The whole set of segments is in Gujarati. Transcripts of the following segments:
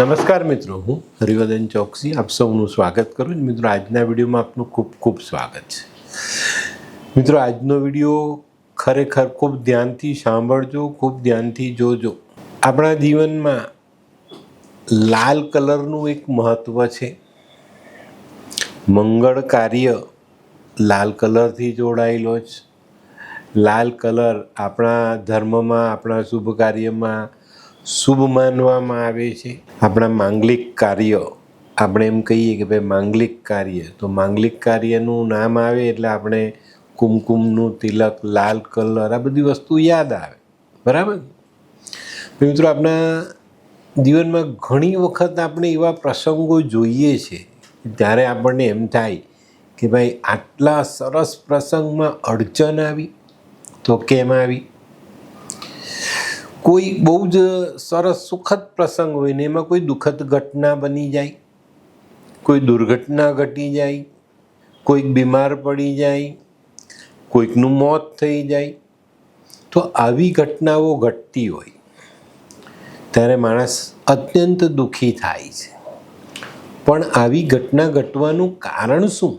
નમસ્કાર મિત્રો, હું હરિવર્ધન ચોકસી. આપ સૌનું સ્વાગત કરું છું. મિત્રો, આજના વિડીયોમાં આપનું ખૂબ ખૂબ સ્વાગત છે. મિત્રો, આજનો વીડિયો ખરેખર ખૂબ ધ્યાનથી સાંભળજો, ખૂબ ધ્યાનથી જોજો. આપણા જીવનમાં લાલ કલરનું એક મહત્ત્વ છે. મંગળ કાર્ય લાલ કલરથી જોડાયેલો છે લાલ કલર આપણા ધર્મમાં, આપણા શુભ કાર્યમાં શુભ માનવામાં આવે છે. આપણા માંગલિક કાર્ય, આપણે એમ કહીએ કે ભાઈ માંગલિક કાર્ય. તો માંગલિક કાર્યનું નામ આવે એટલે આપણે કુમકુમનું તિલક, લાલ કલર, આ બધી વસ્તુ યાદ આવે. બરાબર? મિત્રો આપણા જીવનમાં ઘણી વખત આપણે એવા પ્રસંગો જોઈએ છે, ત્યારે આપણને એમ થાય કે ભાઈ આટલા સરસ પ્રસંગમાં અડચણ આવી, તો કેમ આવી? કોઈ બહુ જ સરસ સુખદ પ્રસંગ હોય ને એમાં કોઈ દુઃખદ ઘટના બની જાય, કોઈ દુર્ઘટના ઘટી જાય, કોઈક બીમાર પડી જાય, કોઈકનું મોત થઈ જાય, તો આવી ઘટનાઓ ઘટતી હોય, ત્યારે માણસ અત્યંત દુઃખી થાય છે. પણ આવી ઘટના ઘટવાનું કારણ શું?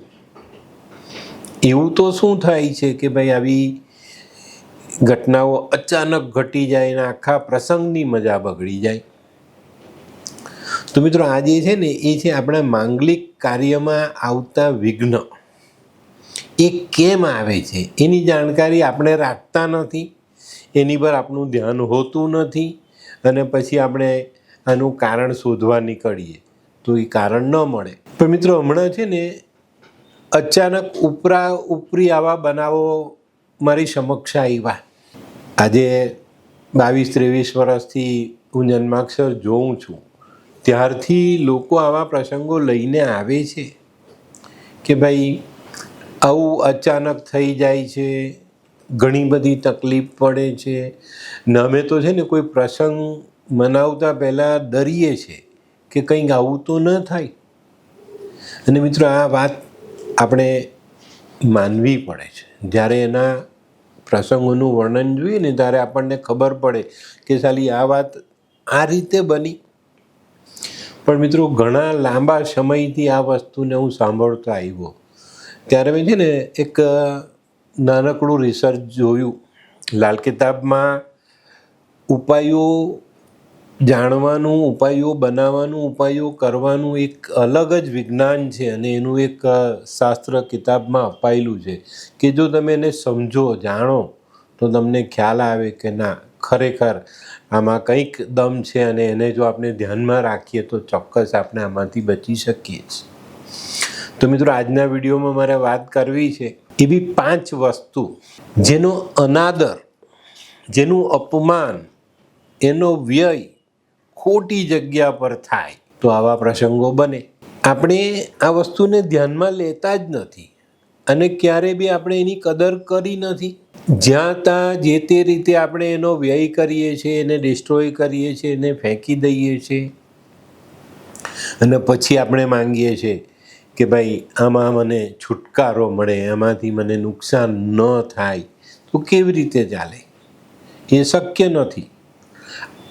એવું તો શું થાય છે કે ભાઈ આવી ઘટનાઓ અચાનક ઘટી જાય અને આખા પ્રસંગની મજા બગડી જાય. તો મિત્રો આ જે છે ને, એ છે આપણા માંગલિક કાર્યમાં આવતા વિઘ્ન. એ કેમ આવે છે? એની જાણકારી આપણે રાખતા નથી. એની પર આપણું ધ્યાન હોતું નથી અને પછી આપણે આનું કારણ શોધવા નીકળીએ તો એ કારણ ન મળે. પણ મિત્રો હમણાં છે ને, અચાનક ઉપરા ઉપરી આવા બનાવો મારી સમક્ષ આવ્યા. આજે બાવીસ ત્રેવીસ વર્ષથી હું જન્માક્ષર જોઉં છું. ત્યારથી લોકો આવા પ્રસંગો લઈને આવે છે કે ભાઈ, આવું અચાનક થઈ જાય છે, ઘણી બધી તકલીફ પડે છે. ને અમે તો છે ને કોઈ પ્રસંગ મનાવતા પહેલાં ડરીએ છે કે કંઈક આવું તો ન થાય. અને મિત્રો, આ વાત આપણે માનવી પડે છે. જ્યારે એના પ્રસંગોનું વર્ણન જોઈએ ને ત્યારે આપણને ખબર પડે કે સાલી આ વાત આ રીતે બની. પણ મિત્રો, ઘણા લાંબા સમયથી આ વસ્તુને હું સાંભળતો આવ્યો. ત્યારે મેં છે ને એક નાનકડું રિસર્ચ જોયું. લાલ કિતાબમાં ઉપાયો જાણવાનું, ઉપાયો બનાવવાનું, ઉપાયો કરવાનું એક અલગ જ વિજ્ઞાન છે અને એનું એક શાસ્ત્ર કિતાબમાં અપાયેલું છે. કે જો તમે એને સમજો, જાણો, તો તમને ખ્યાલ આવે કે ના, ખરેખર આમાં કંઈક દમ છે અને એને જો આપણે ધ્યાનમાં રાખીએ તો ચોક્કસ આપણે આમાંથી બચી શકીએ છીએ. તો મિત્રો, આજના વિડીયોમાં મારે વાત કરવી છે એવી પાંચ વસ્તુ જેનો અનાદર, જેનું અપમાન, એનો વ્યય ખોટી જગ્યા પર થાય. તો આવા પ્રસંગો બને. આપણે આ વસ્તુને ધ્યાનમાં લેતા જ નથી. અને ક્યારે બી આપણે એની કદર કરી નથી. જ્યાં ત્યાં જે તે રીતે આપણે એનો વ્યય કરીએ છીએ, એને ડિસ્ટ્રોય કરીએ છીએ, એને ફેંકી દઈએ છીએ. અને પછી આપણે માંગીએ છીએ કે ભાઈ, આમાં મને છુટકારો મળે એમાંથી મને નુકસાન ન થાય, તો કેવી રીતે ચાલે? એ શક્ય નથી.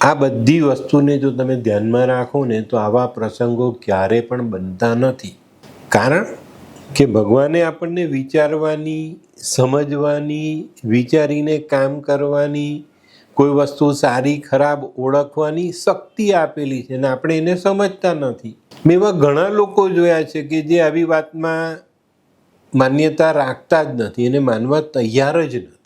આ બધી વસ્તુને જો તમે ધ્યાનમાં રાખો ને, તો આવા પ્રસંગો ક્યારે પણ બનતા નથી. કારણ કે ભગવાને આપણને વિચારવાની, સમજવાની, વિચારીને કામ કરવાની, કોઈ વસ્તુ સારી, ખરાબ ઓળખવાની શક્તિ આપેલી છે ને આપણે એને સમજતા નથી. મેં એવા ઘણા લોકો જોયા છે કે જે આવી વાતમાં માન્યતા રાખતા જ નથી, એને માનવા તૈયાર જ નથી.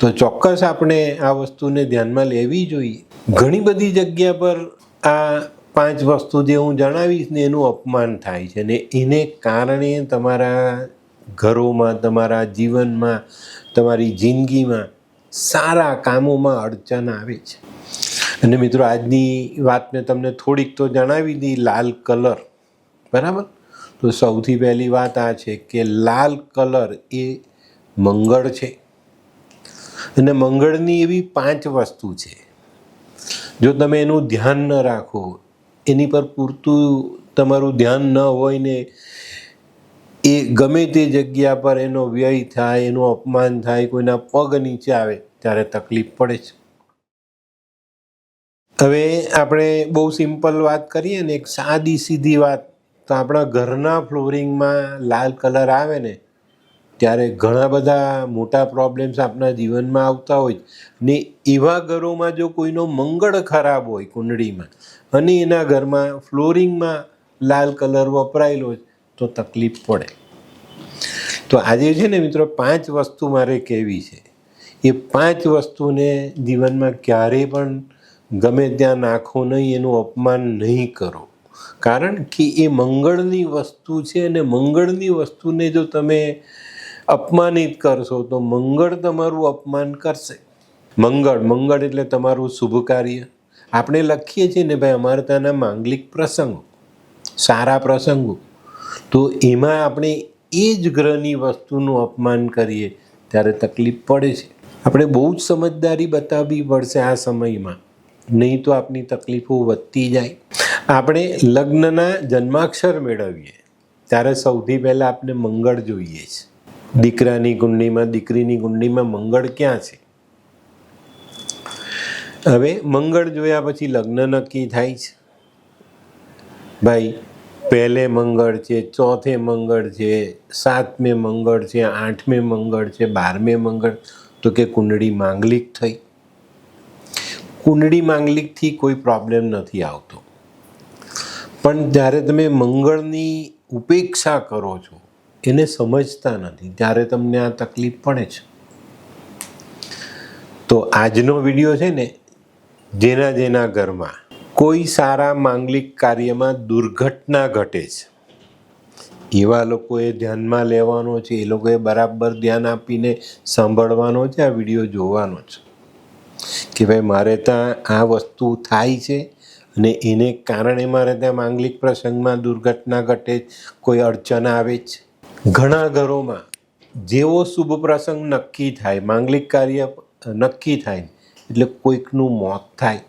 તો ચોક્કસ આપણે આ વસ્તુને ધ્યાનમાં લેવી જોઈએ. ઘણી બધી જગ્યા પર આ પાંચ વસ્તુ જે હું જણાવીશ ને એનું અપમાન થાય છે ને એને કારણે તમારા ઘરોમાં, તમારા જીવનમાં, તમારી જિંદગીમાં સારા કામોમાં અડચણ આવે છે. અને મિત્રો, આજની વાત મેં તમને થોડીક તો જણાવી દી, લાલ કલર. બરાબર? તો સૌથી પહેલી વાત આ છે કે લાલ કલર એ મંગળ છે. અને મંગળની એવી પાંચ વસ્તુ છે. જો તમે એનું ધ્યાન ન રાખો, એની પર પૂરતું તમારું ધ્યાન ન હોય ને, એ ગમે તે જગ્યા પર એનો વ્યય થાય, એનું અપમાન થાય, કોઈના પગ નીચે આવે, ત્યારે તકલીફ પડે છે. હવે આપણે બહુ સિમ્પલ વાત કરીએ ને, એક સાદી સીધી વાત. તો આપણા ઘરના ફ્લોરિંગમાં લાલ કલર આવે ને ત્યારે ઘણા બધા મોટા પ્રોબ્લેમ્સ આપણા જીવનમાં આવતા હોય ને એવા ઘરોમાં જો કોઈનો મંગળ ખરાબ હોય કુંડળીમાં અને એના ઘરમાં ફ્લોરિંગમાં લાલ કલર વપરાયેલો તો તકલીફ પડે. તો આજે છે ને મિત્રો પાંચ વસ્તુ મારે કહેવી છે. એ પાંચ વસ્તુને જીવનમાં ક્યારેય પણ ગમે ત્યાં નાખો નહીં, એનું અપમાન નહીં કરો. કારણ કે એ મંગળની વસ્તુ છે અને મંગળની વસ્તુને જો તમે અપમાનિત કરશો તો મંગળ તમારું અપમાન કરશે. મંગળ મંગળ એટલે તમારું શુભ કાર્ય. આપણે લખીએ છીએ ને ભાઈ અમારે ત્યાંના માંગલિક પ્રસંગો, સારા પ્રસંગો. તો એમાં આપણે એ જ ગ્રહની વસ્તુનું અપમાન કરીએ ત્યારે તકલીફ પડે છે. આપણે બહુ જ સમજદારી બતાવવી પડશે આ સમયમાં. નહીં તો આપની તકલીફો વધતી જાય. આપણે લગ્નના જન્માક્ષર મેળવીએ. ત્યારે સૌથી પહેલાં આપણે મંગળ જોઈએ છે. દીકરાની કુંડલીમાં દીકરીની કુંડલીમાં મંગળ ક્યાં છે? હવે મંગળ જોયા પછી લગ્ન નક્કી થાય છે. ભાઈ, પહેલે મંગળ છે, ચોથે મંગળ છે, સાતમે મંગળ છે, આઠમે મંગળ છે, બારમે મંગળ. તો કે કુંડળી માંગલિક થઈ. કુંડળી માંગલિકથી કોઈ પ્રોબ્લેમ નથી આવતો. પણ જ્યારે તમે મંગળની ઉપેક્ષા કરો છો એને સમજતા નથી. ત્યારે તમને આ તકલીફ પડે છે. તો આજનો વીડિયો છે ને, જેના જેના ઘરમાં કોઈ સારા માંગલિક કાર્યમાં દુર્ઘટના ઘટે છે. એવા લોકોએ ધ્યાનમાં લેવાનો છે, એ લોકોએ બરાબર ધ્યાન આપીને સાંભળવાનો છે, આ વીડિયો જોવાનો છે. કે ભાઈ, મારે ત્યાં આ વસ્તુ થાય છે અને એને કારણે મારે ત્યાં માંગલિક પ્રસંગમાં દુર્ઘટના ઘટે, કોઈ અડચણ આવે છે? ઘણા ઘરોમાં જેવો શુભ પ્રસંગ નક્કી થાય, માંગલિક કાર્ય નક્કી થાય, એટલે કોઈકનું મોત થાય,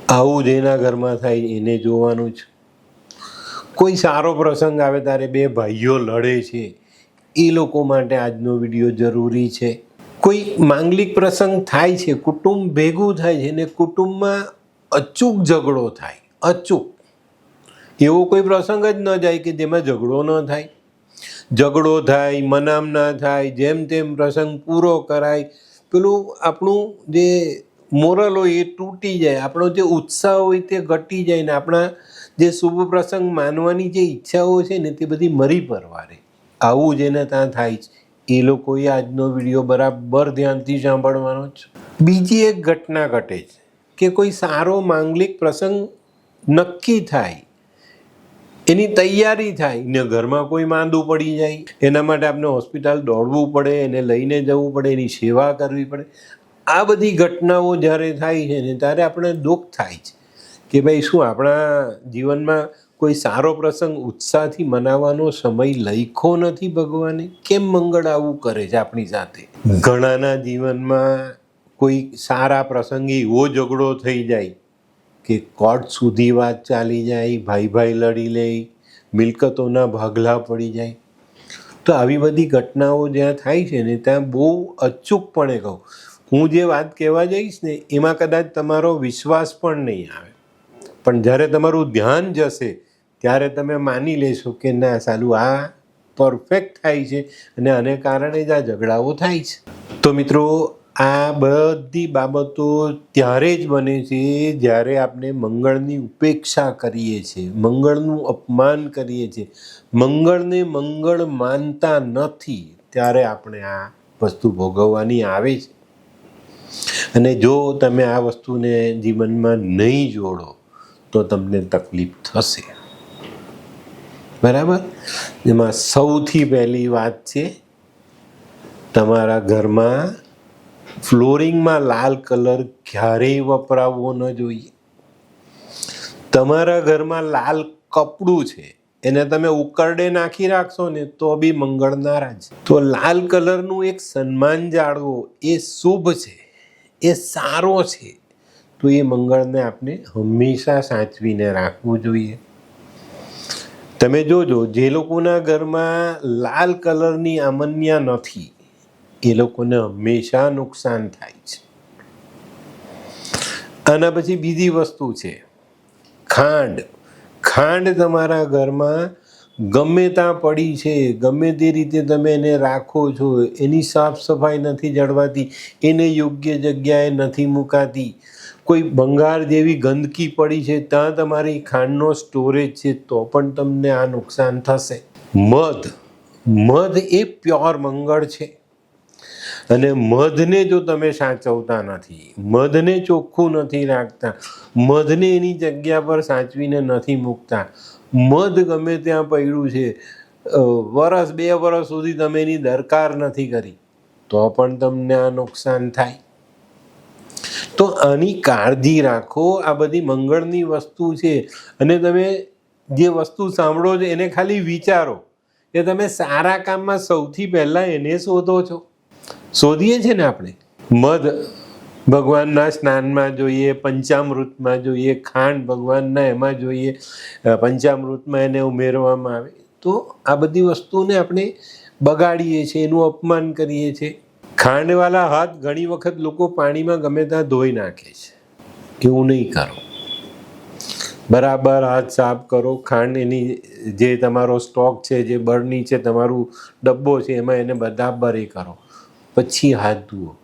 આવું જેના ઘરમાં થાય, એને જોવાનું છે. કોઈ સારો પ્રસંગ આવે ત્યારે બે ભાઈઓ લડે છે, એ લોકો માટે આજનો વીડિયો જરૂરી છે. કોઈ માંગલિક પ્રસંગ થાય છે, કુટુંબ ભેગું થાય છે, ને કુટુંબમાં અચૂક ઝઘડો થાય, અચૂક. એવો કોઈ પ્રસંગ જ ન જાય કે જેમાં ઝઘડો ન થાય. ઝઘડો થાય, મનામ ના થાય, જેમ તેમ પ્રસંગ પૂરો કરાય. પેલું આપણું જે મોરલ હોય એ તૂટી જાય. આપણો જે ઉત્સાહ હોય તે ઘટી જાય ને આપણા જે શુભ પ્રસંગ માનવાની જે ઈચ્છાઓ છે ને તે બધી મરી પરવારે આવું જેને ત્યાં થાય છે. એ લોકોએ આજનો વીડિયો બરાબર ધ્યાનથી સાંભળવાનો છે બીજી એક ઘટના ઘટે છે કે કોઈ સારો માંગલિક પ્રસંગ નક્કી થાય એની તૈયારી થાય. ને ઘરમાં કોઈ માંદું પડી જાય. એના માટે આપણે હોસ્પિટલ દોડવું પડે, એને લઈને જવું પડે, એની સેવા કરવી પડે. આ બધી ઘટનાઓ જ્યારે થાય છે ને, ત્યારે આપણે દુઃખ થાય છે. કે ભાઈ શું આપણા જીવનમાં કોઈ સારો પ્રસંગ ઉત્સાહથી મનાવવાનો સમય લખો નથી ભગવાને? કેમ મંગળ આવું કરે છે આપણી સાથે? ઘણાના જીવનમાં કોઈ સારા પ્રસંગે એવો ઝઘડો થઈ જાય કે કોર્ટ સુધી વાત ચાલી જાય, ભાઈ ભાઈ લડી લે, મિલકતોના ભાગલા પડી જાય. તો આવી બધી ઘટનાઓ જ્યાં થાય છે ને, ત્યાં બહુ અચૂકપણે કહું. હું જે વાત કહેવા જઈશ ને, એમાં કદાચ તમારો વિશ્વાસ પણ નહીં આવે. પણ જ્યારે તમારું ધ્યાન જશે, ત્યારે તમે માની લેશો કે ના, સાલું આ પરફેક્ટ થાય છે અને આને કારણે જ આ ઝઘડાઓ થાય છે. તો મિત્રો આ બધી બાબતો ત્યારે જ બને છે જ્યારે આપણે મંગળની ઉપેક્ષા કરીએ છીએ, મંગળનું અપમાન કરીએ છીએ. મંગળને મંગળ માનતા નથી ત્યારે આપણે આ વસ્તુ ભોગવવાની આવે છે. અને જો તમે આ વસ્તુને જીવનમાં નહીં જોડો, તો તમને તકલીફ થશે. બરાબર? એમાં સૌથી પહેલી વાત છે, તમારા ઘરમાં ફ્લોરિંગમાં લાલ કલર ક્યારેય વપરાવવો ન જોઈએ. તમારા ઘરમાં લાલ કપડું છે, એને તમે ઉકરડે નાખી રાખશો ને તો બી મંગળ નારાજ તો લાલ કલરનું એક સન્માન જાળવો, એ શુભ છે, એ સારો છે, તો એ મંગળને આપણે હંમેશા સાચવીને રાખવું જોઈએ. તમે જોજો, જે લોકોના ઘરમાં લાલ કલરની આમન્યા નથી એ લોકોને હંમેશા નુકસાન થાય છે. આના પછી બીજી વસ્તુ છે, ખાંડ. ખાંડ તમારા ઘરમાં ગમે ત્યાં પડી છે, ગમે તે રીતે તમે એને રાખો છો, એની સાફ સફાઈ નથી જળવાતી, એને યોગ્ય જગ્યાએ નથી મુકાતી. કોઈ બંગાળ જેવી ગંદકી પડી છે, ત્યાં તમારી ખાંડનો સ્ટોરેજ છે, તો પણ તમને આ નુકસાન થશે. મધ. મધ એ પ્યોર મંગળ છે. અને મધને જો તમે સાચવતા નથી, મધને ચોખ્ખું નથી રાખતા, મધને એની જગ્યા પર સાચવીને નથી મૂકતા, મધ ગમે ત્યાં પડ્યું છે વરસ, બે વરસ સુધી તમે એની દરકાર નથી કરી, તો પણ તમને આ નુકસાન થાય. તો આની કાળજી રાખો, આ બધી મંગળની વસ્તુ છે, અને તમે જે વસ્તુ સાંભળો છો એને ખાલી વિચારો, કે તમે સારા કામમાં સૌથી પહેલાં એને શોધો છો. શોધીએ છીએ ને આપણે? મધ ભગવાનના સ્નાનમાં જોઈએ, પંચામૃતમાં જોઈએ, ખાંડ ભગવાનના એમાં જોઈએ પંચામૃતમાં એને ઉમેરવામાં આવે. તો આ બધી વસ્તુને આપણે બગાડીએ છીએ, એનું અપમાન કરીએ છીએ. ખાંડવાળા હાથ ઘણી વખત લોકો પાણીમાં ગમે ત્યાં ધોઈ નાખે છે એવું નહીં કરો. બરાબર હાથ સાફ કરો, ખાંડ એની જે તમારો સ્ટોક છે, જે બળની છે તમારું ડબ્બો છે, એમાં એને બરાબર એ કરો. પછી હાથ ધુઓ.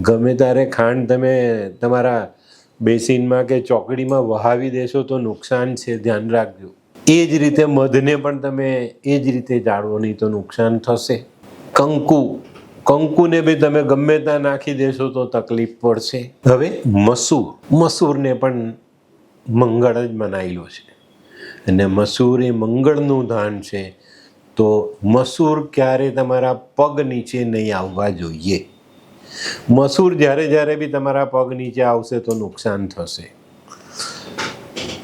ગમે ત્યારે ખાંડ તમે તમારા બેસિનમાં કે ચોકડીમાં વહાવી દેશો તો નુકસાન છે, ધ્યાન રાખજો. એ જ રીતે મધને પણ તમે એ જ રીતે જાળવો, નહીં તો નુકસાન થશે. કંકુ. કંકુને બી તમે ગમે ત્યાં નાખી દેશો તો તકલીફ પડશે. હવે મસૂર. મસૂરને પણ મંગળ જ મનાયેલો છે. અને મસૂર એ મંગળનું ધાન છે. તો મસૂર ક્યારે તમારા પગ નીચે નહીં આવવા જોઈએ? મસૂર જ્યારે જ્યારે બી તમારા પગ નીચે આવશે તો નુકસાન થશે.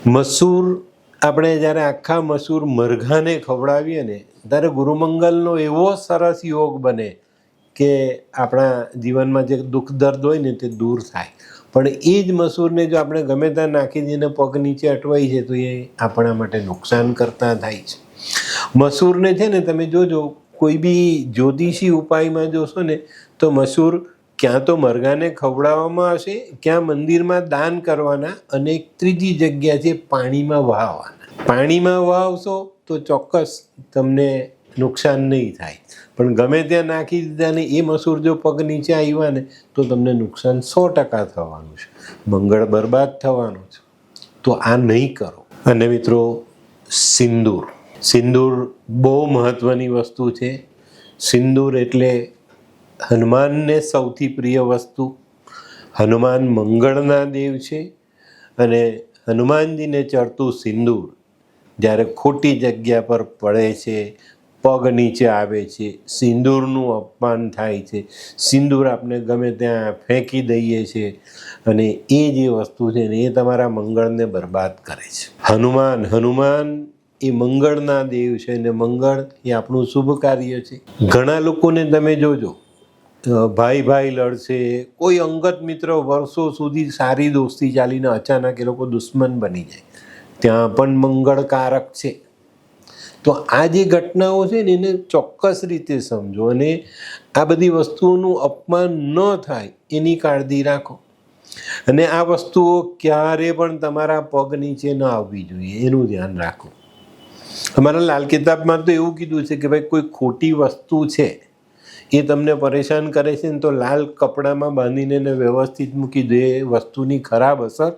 મસૂર આપણે જ્યારે આખા મસૂર મરઘાને ખવડાવીએ ને, ત્યારે ગુરુમંગલનો એવો સરસ યોગ બને કે આપણા જીવનમાં જે દુઃખ દર્દ હોય ને તે દૂર થાય. પણ એ જ મસૂરને જો આપણે ગમે ત્યાં નાખી દઈને પગ નીચે અટવાઈ છે તો એ આપણા માટે નુકસાન કરતા થાય છે. મસૂરને છે ને તમે જોજો, કોઈ બી જ્યોતિષી ઉપાયમાં જોશો ને, તો મસૂર ક્યાં તો મરઘાને ખવડાવવામાં આવશે, ક્યાં મંદિરમાં દાન કરવાના અને એક ત્રીજી જગ્યા છે પાણીમાં વહાવવાના પાણીમાં વહાવશો તો ચોક્કસ તમને નુકસાન નહીં થાય. પણ ગમે ત્યાં નાખી દીધા ને એ મસૂર જો પગ નીચે આવ્યા ને, તો તમને નુકસાન સો ટકા થવાનું છે. મંગળ બરબાદ થવાનું છે. તો આ નહીં કરો. અને મિત્રો, સિંદૂર. સિંદૂર બહુ મહત્ત્વની વસ્તુ છે. સિંદૂર એટલે હનુમાનને સૌથી પ્રિય વસ્તુ. હનુમાન મંગળના દેવ છે અને હનુમાનજીને ચડતું સિંદૂર જ્યારે ખોટી જગ્યા પર પડે છે, પગ નીચે આવે છે, સિંદૂરનું અપમાન થાય છે. સિંદૂર આપણે ગમે ત્યાં ફેંકી દઈએ છીએ અને એ જે વસ્તુ છે ને એ તમારા મંગળને બરબાદ કરે છે. હનુમાન હનુમાન એ મંગળના દેવ છે અને મંગળ એ આપણું શુભ કાર્ય છે. ઘણા લોકોને તમે જોજો ભાઈ ભાઈ લડશે, કોઈ અંગત મિત્ર વર્ષો સુધી સારી દોસ્તી ચાલીને અચાનક એ લોકો દુશ્મન બની જાય. ત્યાં પણ મંગળકારક છે. તો આ જે ઘટનાઓ છે ને એને ચોક્કસ રીતે સમજો અને આ બધી વસ્તુઓનું અપમાન ન થાય એની કાળજી રાખો. અને આ વસ્તુઓ ક્યારે પણ તમારા પગ નીચે ન આવવી જોઈએ, એનું ધ્યાન રાખો. અમારા લાલ કિતાબમાં તો એવું કીધું છે કે ભાઈ, કોઈ ખોટી વસ્તુ છે એ તમને પરેશાન કરે છે ને તો લાલ કપડામાં બાંધીને એને વ્યવસ્થિત મૂકી દે. એ વસ્તુની ખરાબ અસર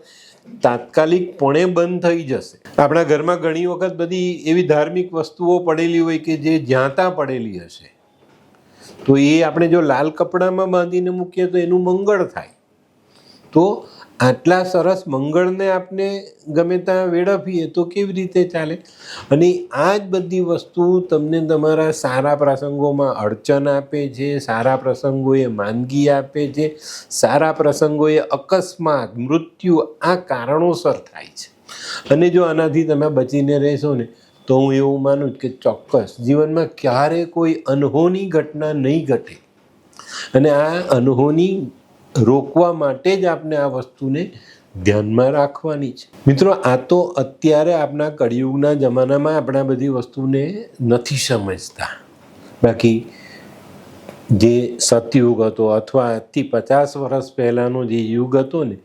તાત્કાલિકપણે બંધ થઈ જશે. આપણા ઘરમાં ઘણી વખત બધી એવી ધાર્મિક વસ્તુઓ પડેલી હોય કે જે જ્યાં ત્યાં પડેલી હશે. તો એ આપણે જો લાલ કપડામાં બાંધીને મૂકીએ તો એનું મંગળ થાય. તો આટલા સરસ મંગળને આપણે ગમે ત્યાં વેડફીએ તો કેવી રીતે ચાલે? અને આ જ બધી વસ્તુ તમને તમારા સારા પ્રસંગોમાં અડચણ આપે છે, સારા પ્રસંગોએ માંદગી આપે છે, સારા પ્રસંગોએ અકસ્માત, મૃત્યુ આ કારણોસર થાય છે. અને જો આનાથી તમે બચીને રહેશો ને, તો હું એવું માનું કે ચોક્કસ જીવનમાં ક્યારે કોઈ અનહોની ઘટના નહીં ઘટે. અને આ અનહોની રોકવા માટે જ આપણે આ વસ્તુને ધ્યાનમાં રાખવાની છે. મિત્રો, આ તો અત્યારે આપણા કળિયુગના જમાનામાં આપણે બધી વસ્તુને નથી સમજતા. બાકી જે સતયુગ હતો અથવા આજથી પચાસ વર્ષ પહેલાંનો જે યુગ હતો ને,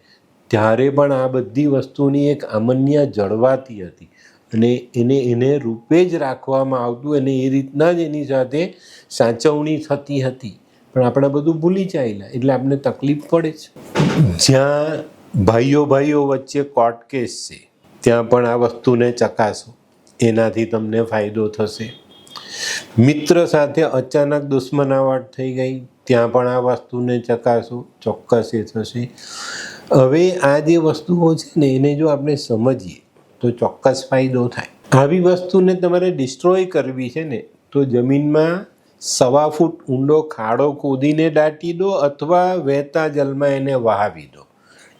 ત્યારે પણ આ બધી વસ્તુની એક અમન્ય જળવાતી હતી અને એને એને રૂપે જ રાખવામાં આવતું અને એ રીતના જ એની સાથે સાચવણી થતી હતી. પણ આપણે બધું ભૂલી ચાલ્યા એટલે આપણે તકલીફ પડે છે. જ્યાં ભાઈઓ ભાઈઓ વચ્ચે કોર્ટ કેસ છે, ત્યાં પણ આ વસ્તુને ચકાસો. એનાથી તમને ફાયદો થશે. મિત્ર સાથે અચાનક દુશ્મનાવટ થઈ ગઈ, ત્યાં પણ આ વસ્તુને ચકાસો, ચોક્કસ એ થશે. હવે આ જે વસ્તુઓ છે ને, એને જો આપણે સમજીએ, તો ચોક્કસ ફાયદો થાય. આવી વસ્તુને તમારે ડિસ્ટ્રોય કરવી છે ને, તો જમીનમાં સવા ફૂટ ઊંડો ખાડો ખોદીને દાટી દો અથવા વહેતા જલમાં એને વહાવી દો.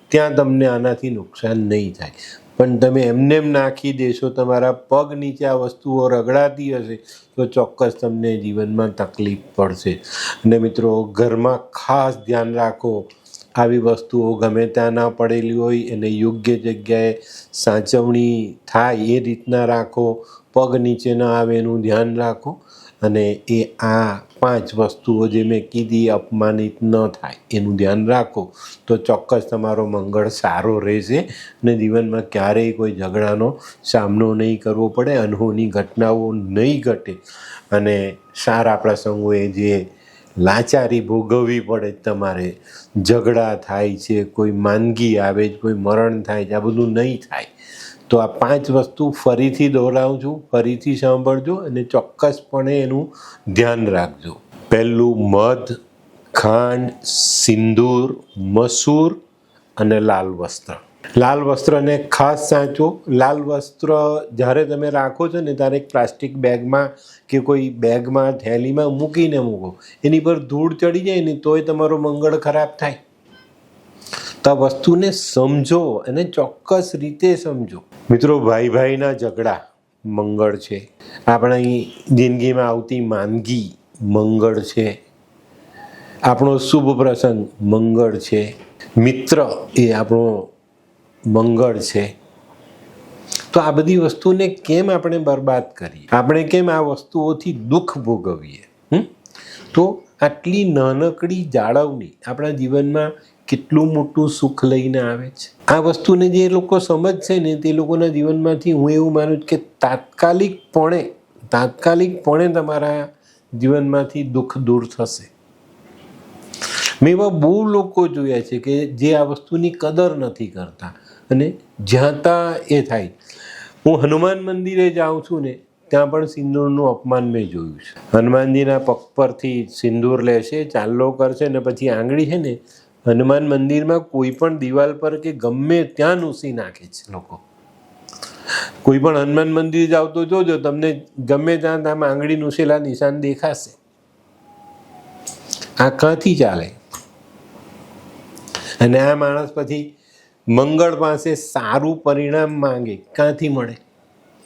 ત્યાં તમને આનાથી નુકસાન નહીં થાય. પણ તમે એમને એમ નાખી દેશો, તમારા પગ નીચે આ વસ્તુઓ રગડાતી હશે, તો ચોક્કસ તમને જીવનમાં તકલીફ પડશે. અને મિત્રો, ઘરમાં ખાસ ધ્યાન રાખો. આવી વસ્તુઓ ગમે ત્યાં ના પડેલી હોય, એને યોગ્ય જગ્યાએ સાચવણી થાય એ રીતના રાખો. પગ નીચે ના આવે એનું ધ્યાન રાખો. અને એ આ પાંચ વસ્તુઓ જે મેં કીધી અપમાનિત ન થાય, એનું ધ્યાન રાખો. તો ચોક્કસ તમારો મંગળ સારો રહેશે અને જીવનમાં ક્યારેય કોઈ ઝઘડાનો સામનો નહીં કરવો પડે, અનહોની ઘટનાઓ નહીં ઘટે. અને સારા પ્રસંગોએ જે લાચારી ભોગવવી પડે તમારે, ઝઘડા થાય છે, કોઈ માંદગી આવે છે, કોઈ મરણ થાય છે, આ બધું નહીં થાય. તો આ પાંચ વસ્તુ ફરીથી દોહરાવું છું ફરીથી સાંભળજો અને ચોક્કસપણે એનું ધ્યાન રાખજો. પહેલું મધ, ખાંડ, સિંદૂર, મસૂર અને લાલ વસ્ત્ર. લાલ વસ્ત્રને ખાસ સાચો લાલ વસ્ત્ર જ્યારે તમે રાખો છો ને ત્યારે એક પ્લાસ્ટિક બેગમાં કે કોઈ બેગમાં, થેલીમાં મૂકીને મૂકો. એની પર ધૂળ ચડી જાય ને તોય તમારો મંગળ ખરાબ થાય. તો આ વસ્તુને સમજો અને ચોક્કસ રીતે સમજો. મિત્રો ભાઈ ભાઈના ઝઘડા મંગળ છે. આપણી જિંદગીમાં આવતી માંદગી મંગળ છે. આપણો શુભ પ્રસંગ મંગળ છે. મિત્ર એ આપણો મંગળ છે. તો આ બધી વસ્તુને કેમ આપણે બરબાદ કરીએ? આપણે કેમ આ વસ્તુઓથી દુઃખ ભોગવીએ? તો આટલી નાનકડી જાળવણી આપણા જીવનમાં કેટલું મોટું સુખ લઈને આવે છે. આ વસ્તુને જે લોકો સમજશે ને, તે લોકોના જીવનમાંથી હું એવું માનું છું કે તાત્કાલિકપણે તાત્કાલિકપણે તમારા જીવનમાંથી દુઃખ દૂર થશે. મેં એવા બહુ લોકો જોયા છે કે જે આ વસ્તુની કદર નથી કરતા અને જ્યાં ત્યાં એ થાય. હું હનુમાન મંદિરે જાઉં છું ને, ત્યાં પણ સિંદૂરનું અપમાન મેં જોયું છે. હનુમાનજીના પગ પરથી સિંદૂર લેશે ચાલ્લો કરશે ને પછી આંગળી છે ને હનુમાન મંદિરમાં કોઈ પણ દિવાલ પર કે ગમે ત્યાં નૂસી નાખે છે. લોકો. કોઈ પણ હનુમાન મંદિર જાવ તો જોજો તમને ગમે ત્યાં ત્યાં આંગળી નૂસેલા નિશાન દેખાશે. આ ક્યાંથી ચાલે? અને આ માણસ પછી મંગળ પાસે સારું પરિણામ માંગે ક્યાંથી મળે?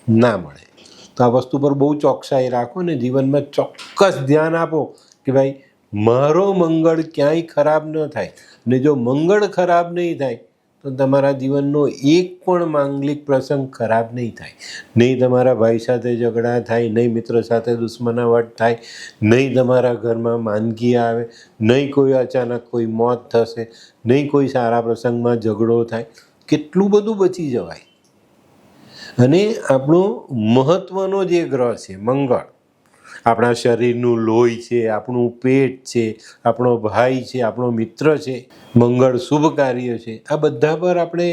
ના મળે. તો આ વસ્તુ પર બહુ ચોકસાઈ રાખો ને જીવનમાં ચોક્કસ ધ્યાન આપો કે ભાઈ મારો મંગળ ક્યાંય ખરાબ ન થાય ને જો મંગળ ખરાબ નહીં થાય, તો તમારા જીવનનો એક પણ માંગલિક પ્રસંગ ખરાબ નહીં થાય. નહીં તમારા ભાઈ સાથે ઝઘડા થાય, નહીં મિત્ર સાથે દુશ્મનાવટ થાય, નહીં તમારા ઘરમાં માંદગી આવે, નહીં કોઈ અચાનક કોઈ મોત થશે, નહીં કોઈ સારા પ્રસંગમાં ઝઘડો થાય, કેટલું બધું બચી જવાય. અને આપણો મહત્ત્વનો જે ગ્રહ છે, મંગળ આપણા શરીરનું લોહી છે, આપણું પેટ છે, આપણો ભાઈ છે, આપણો મિત્ર છે, મંગળ શુભ કાર્ય છે, આ બધા પર આપણે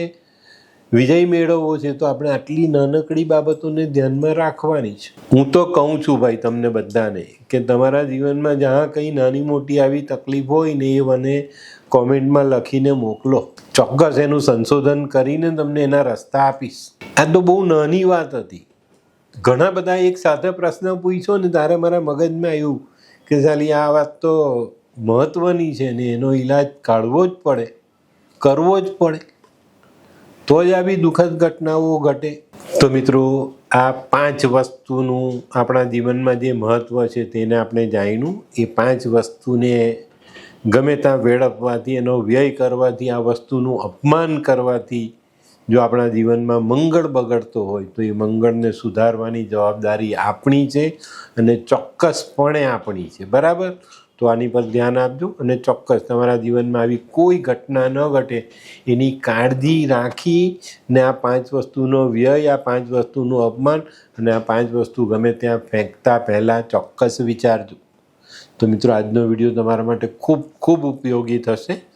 વિજય મેળવવો છે તો આપણે આટલી નાનકડી બાબતોને ધ્યાનમાં રાખવાની છે. હું તો કહું છું ભાઈ તમને બધાને કે તમારા જીવનમાં જ્યાં કંઈ નાની મોટી આવી તકલીફ હોય ને એ મને કોમેન્ટમાં લખીને મોકલો. ચોક્કસ એનું સંશોધન કરીને તમને એના રસ્તા આપીશ. આ તો બહુ નાની વાત હતી. ઘણા બધા એક સાથે પ્રશ્ન પૂછ્યો ને, તારે મારા મગજમાં આવ્યું કે ચાલી આ વાત તો મહત્ત્વની છે ને, એનો ઈલાજ કાઢવો જ પડે, કરવો જ પડે. તો જ આવી દુઃખદ ઘટનાઓ ઘટે. તો મિત્રો, આ પાંચ વસ્તુનું આપણા જીવનમાં જે મહત્ત્વ છે તેને આપણે જાણ્યું. એ પાંચ વસ્તુને ગમે ત્યાં વેડપવાથી એનો વ્યય કરવાથી, આ વસ્તુનું અપમાન કરવાથી જો આપણા જીવનમાં મંગળ બગડતો હોય, તો એ મંગળને સુધારવાની જવાબદારી આપણી છે અને ચોક્કસપણે આપણી છે. બરાબર? તો આની પર ધ્યાન આપજો અને ચોક્કસ તમારા જીવનમાં આવી કોઈ ઘટના ન ઘટે. એની કાળજી રાખી ને આ પાંચ વસ્તુનો વ્યય, આ પાંચ વસ્તુનું અપમાન અને આ પાંચ વસ્તુ ગમે ત્યાં ફેંકતા પહેલાં ચોક્કસ વિચારજો. તો મિત્રો, આજનો વીડિયો તમારા માટે ખૂબ ખૂબ ઉપયોગી થશે.